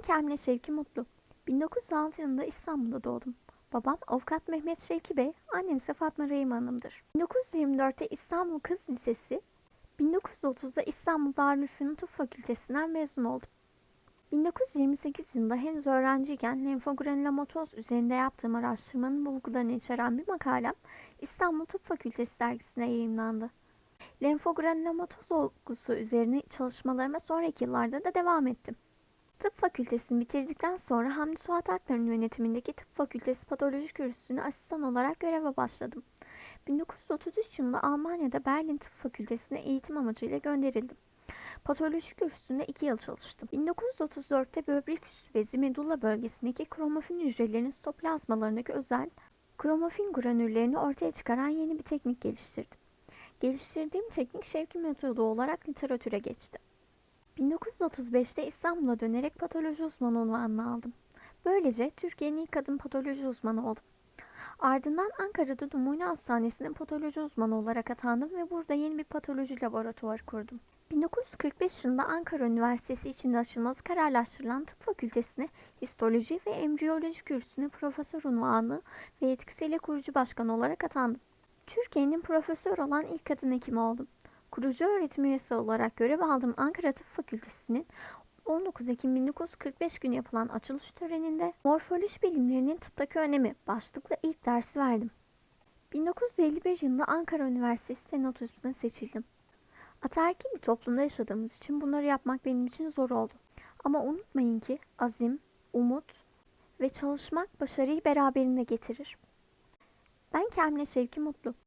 Ben Kamile Şevki Mutlu. 1906 yılında İstanbul'da doğdum. Babam avukat Mehmet Şevki Bey, annem ise Fatma Rahim Hanım'dır. 1924'te İstanbul Kız Lisesi, 1930'da İstanbul Darülfünun Tıp Fakültesinden mezun oldum. 1928 yılında henüz öğrenciyken lenfogranulomatoz üzerinde yaptığım araştırmanın bulgularını içeren bir makalem İstanbul Tıp Fakültesi dergisine yayımlandı. Lenfogranulomatoz olgusu üzerine çalışmalarıma sonraki yıllarda da devam ettim. Tıp fakültesini bitirdikten sonra Hamdi Suat Aktar'ın yönetimindeki Tıp Fakültesi Patoloji Kürsüsü'ne asistan olarak göreve başladım. 1933 yılında Almanya'da Berlin Tıp Fakültesi'ne eğitim amacıyla gönderildim. Patoloji kürsüsünde 2 yıl çalıştım. 1934'te böbrek üstü bezi medulla bölgesindeki kromofin hücrelerinin sitoplazmalarındaki özel kromofin granüllerini ortaya çıkaran yeni bir teknik geliştirdim. Geliştirdiğim teknik Şevki metodu olarak literatüre geçti. 1935'te İstanbul'a dönerek patoloji uzmanı unvanını aldım. Böylece Türkiye'nin ilk kadın patoloji uzmanı oldum. Ardından Ankara'da Numune Hastanesi'nin patoloji uzmanı olarak atandım ve burada yeni bir patoloji laboratuvarı kurdum. 1945 yılında Ankara Üniversitesi içinde açılması kararlaştırılan tıp fakültesine histoloji ve embriyoloji kürsüsüne profesör unvanı ve yetkisiyle kurucu başkan olarak atandım. Türkiye'nin profesör olan ilk kadın hekimi oldum. Kurucu öğretim üyesi olarak görev aldığım Ankara Tıp Fakültesi'nin 19 Ekim 1945 günü yapılan açılış töreninde morfoloji bilimlerinin tıptaki önemi başlıklı ilk dersi verdim. 1951 yılında Ankara Üniversitesi Senatosu'na seçildim. Ataerkil bir toplumda yaşadığımız için bunları yapmak benim için zor oldu. Ama unutmayın ki azim, umut ve çalışmak başarıyı beraberinde getirir. Ben Kamile Şevki Mutlu.